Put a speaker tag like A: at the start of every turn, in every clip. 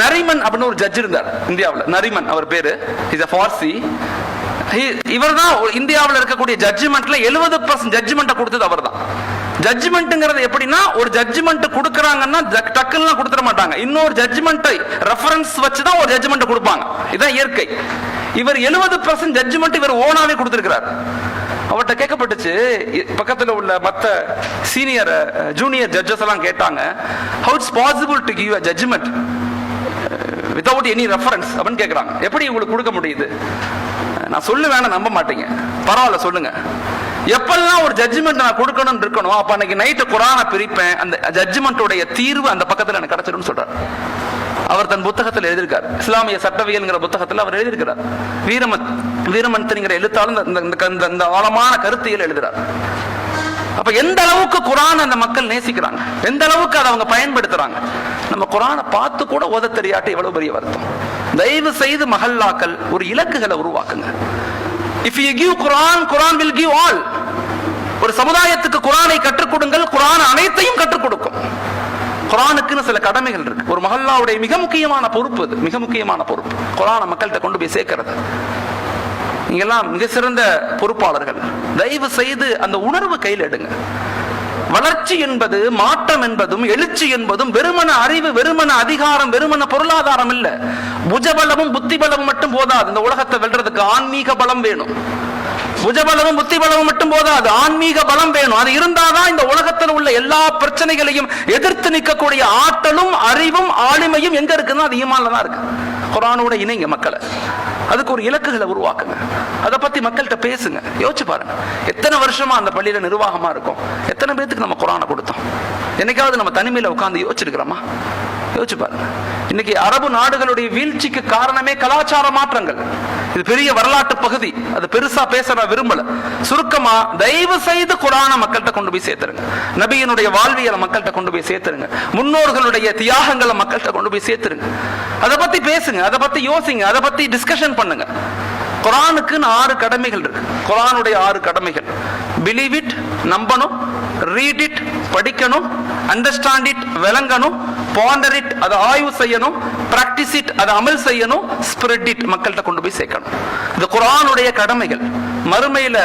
A: நரிமன் அப்படின்னு ஒரு ஜட்ஜ் இருந்தார் இந்தியாவில். நரிமன் அவர் பேரு. இஸ் அ ஃபார்சி இவர் தான் இந்தியாவில் இருக்கக்கூடிய ஜட்ஜ்மெண்ட்ல எழுபது பர்சன்ட் ஜட்ஜ்மெண்ட்டை கொடுத்தது அவர் தான் ஜட்ஜ்மெண்ட்டுங்கிறது எப்படின்னா ஒரு ஜட்ஜ்மெண்ட் கொடுக்குறாங்கன்னா ஜ- டக்குன்னு கொடுத்துட மாட்டாங்க. இன்னொரு ஜட்ஜ்மெண்ட்டை ரெஃபரன்ஸ் வச்சு தான் ஒரு ஜட்ஜ்மெண்ட் கொடுப்பாங்க. இதான் இயற்கை. இவர் எழுபது பர்சன்ட் ஜட்ஜ்மெண்ட் இவர் ஓனாவே கொடுத்துருக்கிறார். அவர்கிட்ட கேட்கப்பட்டுச்சு பக்கத்தில் பக்கத்துல உள்ள மத்த சீனியர் ஜூனியர் ஜட்ஜஸ் எல்லாம் கேட்டாங்க how it's possible to give a judgement without any reference அப்படின்னு கேட்குறாங்க எப்படி உங்களுக்கு கொடுக்க முடியுது? நான் சொல்லுவேன் நம்ப மாட்டீங்க. பரவாயில்ல சொல்லுங்க. எப்பெல்லாம் ஒரு ஜட்ஜ்மெண்ட் நான் கொடுக்கணும் இருக்கணும் அப்ப அன்னைக்கு நைட்டு குரானை பிரிப்பேன். அந்த ஜட்ஜ்மெண்ட்டுடைய தீர்வு அந்த பக்கத்துல எனக்கு கிடைச்சிடும்னு சொல்றாரு. அவர் தன் புத்தகத்தில் எழுதியிருக்கார். இஸ்லாமிய சட்டவியல்ங்கிற புத்தகத்தில் அவர் எழுதியிருக்கிறார். வீரமத் வீரமந்தனிங்கிற எழுத்தாளர் இந்த- இந்த இந்த ஆழமான கருத்தியல் எழுதுறார். அப்ப எந்த அளவுக்கு குரான் அந்த மக்கள் நேசிக்கிறாங்க? எந்த அளவுக்கு அதை அவங்க பயன்படுத்துறாங்க? நம்ம குரானை பார்த்து கூட ஓத தெரியாட்டி எவ்வளவு பெரிய வருத்தம். தயவு செய்து மஹல்லாக்கள் ஒரு இலக்குகளை உருவாக்குங்க. If you give Quran Quran will give all ஒரு சமுதாயத்துக்கு குரானை கற்றுக் கொடுங்கள் குரான் அனைத்தையும் கற்றுக் கொடுக்கும். குரானுக்குன்னு சில கடமைகள் இருக்கு. ஒரு மஹல்லாவுடைய மிக முக்கியமான பொறுப்பு இது மிக முக்கியமான பொறுப்பு. குரானை மக்கள்கிட்ட கொண்டு போய் சேர்க்கிறது. நீங்கெல்லாம் மிக சிறந்த பொறுப்பாளர்கள். தயவு செய்து அந்த உணர்வு கையில் எடுங்க. வளர்ச்சி என்பது மாற்றம் என்பதும் எழுச்சி என்பதும் வெறுமன அறிவு வெறுமன அதிகாரம் வெறுமன பொருளாதாரம் இல்ல. புஜபலமும் புத்தி பலமும் மட்டும் போதாது. இந்த உலகத்தை வெல்றதுக்கு ஆன்மீக பலம் வேணும். புஜபலமும் புத்தி பலமும் மட்டும் போதாது. ஆன்மீக பலம் வேணும். அது இருந்தாதான் இந்த உலகத்தில் உள்ள எல்லா பிரச்சனைகளையும் எதிர்த்து நிற்கக்கூடிய ஆற்றலும் அறிவும் ஆளுமையும் எங்க இருக்குன்னா அது ஈமான்ல தான் இருக்கு. குரானோட இணைங்க மக்களை. அதுக்கு ஒரு இலக்குகளை உருவாக்குங்க. அதை பத்தி மக்கள்கிட்ட பேசுங்க. யோசிச்சு பாருங்க. எத்தனை வருஷமா அந்த பள்ளியில நிர்வாகமா இருக்கும்? எத்தனை பேர்த்துக்கு நம்ம குரானை கொடுத்தோம்? என்னைக்காவது நம்ம தனிமையில உட்கார்ந்து யோசிச்சிருக்கிறோமா? யோசிச்சு பாருங்க. இன்னைக்கு அரபு நாடுகளுடைய வீழ்ச்சிக்கு காரணமே கலாச்சார மாற்றங்கள். இது பெரிய வரலாற்று பகுதி. அது பெருசா பேச நான் விரும்பல. சுருக்கமா தயவு செய்து குரான மக்கள்கிட்ட கொண்டு போய் சேர்த்துருங்க. நபியினுடைய வாழ்வியலை மக்கள்கிட்ட கொண்டு போய் சேர்த்துருங்க. முன்னோர்களுடைய தியாகங்களை மக்கள்கிட்ட கொண்டு போய் சேர்த்துருங்க. அதை பத்தி பேசுங்க அதை பத்தி யோசிங்க அதை பத்தி டிஸ்கஷன் பண்ணுங்க. குரானுக்குன்னு ஆறு கடமைகள் இருக்கு. குரானுடைய ஆறு கடமைகள். பிலீவ் இட் நம்பணும் ரீட் இட் படிக்கணும் அண்டர்ஸ்டாண்ட் இட் விளங்கணும் பாண்டர் இட் அதை ஆய்வு செய்யணும் பிராக்டிஸ் இட் அதை அமல் செய்யணும் ஸ்ப்ரெட் இட் மக்கள்கிட்ட கொண்டு போய் சேர்க்கணும். இது குரானுடைய கடமைகள் மறுமையில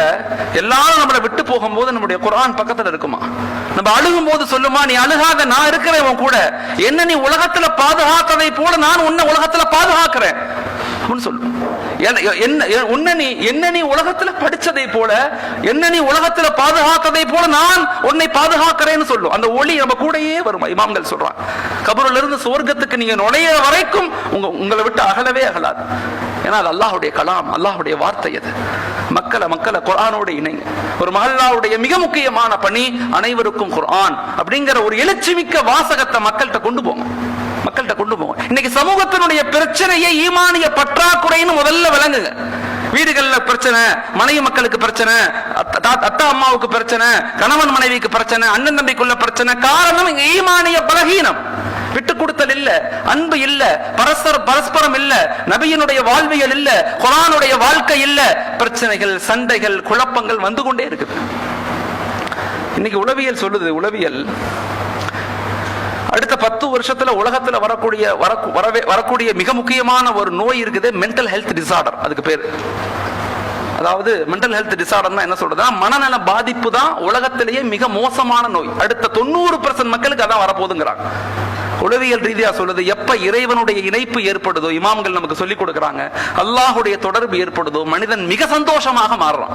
A: எல்லாரும் நம்மளை விட்டு போகும்போது நம்முடைய குரான் பக்கத்துல இருக்குமா? நம்ம அழுகும் போது சொல்லுமா நீ அழுகாத நான் இருக்கிறேன் உன் கூட. என்ன நீ உலகத்துல பாதுகாத்ததை போல நான் உன்னை உலகத்துல பாதுகாக்கிறேன். அப்படின்னு சொல்லும் என்ன என்ன நீ என்ன நீ உலகத்துல படிச்சதை போல என்ன நீ உலகத்துல பாதுகாத்ததை போல நான் உன்னை பாதுகாக்கிறேன்னு சொல்லும் அந்த ஒளி நம்ம கூடயே வரும் இமாம்கள் சொல்றான். கபருல இருந்து சுவர்க்கத்துக்கு நீங்க நுழைய வரைக்கும் உங்க உங்களை விட்டு அகலவே அகலாது. ஏன்னா அது அல்லாஹுடைய கலாம் அல்லாஹுடைய வார்த்தை அது. மக்களை மக்களை குரானோட இணைங்க. ஒரு மஹல்லாவுடைய மிக முக்கியமான பணி அனைவருக்கும் குரான் அப்படிங்கிற ஒரு எழுச்சிமிக்க வாசகத்தை மக்கள்கிட்ட கொண்டு போங்க. சமூகத்தினுடைய பிரச்சனையை ஈமானிய பற்றாக்குறைன்னு முதல்ல விளங்குங்க. வீடுகள்ல பிரச்சனை மனைவி மக்களுக்கு பிரச்சனை அத்தா அம்மாவுக்கு பிரச்சனை கணவன் மனைவிக்கு பிரச்சனை அண்ணன் தம்பிக்குள்ள பிரச்சனை காரணம் இங்க ஈமானிய பலகீனம். விட்டு கொடுத்தல் இல்ல அன்பு இல்ல பரஸ்பர பரஸ்பரம் இல்ல நபியினுடைய வாழ்வியல் இல்ல குரானுடைய வாழ்க்கை இல்ல பிரச்சனைகள் சண்டைகள் குழப்பங்கள் வந்து கொண்டே இருக்குது. இன்னைக்கு உளவியல் சொல்லுது உளவியல் அடுத்த பத்து வருஷத்துல உலகத்துல வரக்கூடிய வரவே வரக்கூடிய மிக முக்கியமான ஒரு நோய் இருக்குது மென்டல் ஹெல்த் டிசார்டர் அதுக்கு பேர். அதாவது மென்டல் ஹெல்த் டிசார்டர்னா என்ன சொல்றதுன்னா மனநல பாதிப்பு தான் உலகத்திலேயே மிக மோசமான நோய். அடுத்த தொண்ணூறு பர்சன்ட் மக்களுக்கு அதான் வரப்போகுதுங்கிறாங்க. உளவியல் ரீதியா சொல்லுது எப்ப இறைவனுடைய இணைப்பு ஏற்படுதோ இமாம்கள் நமக்கு சொல்லிக் கொடுக்கறாங்க அல்லாஹுடைய தொடர்பு ஏற்படுதோ மனிதன் மிக சந்தோஷமாக மாறுறான்.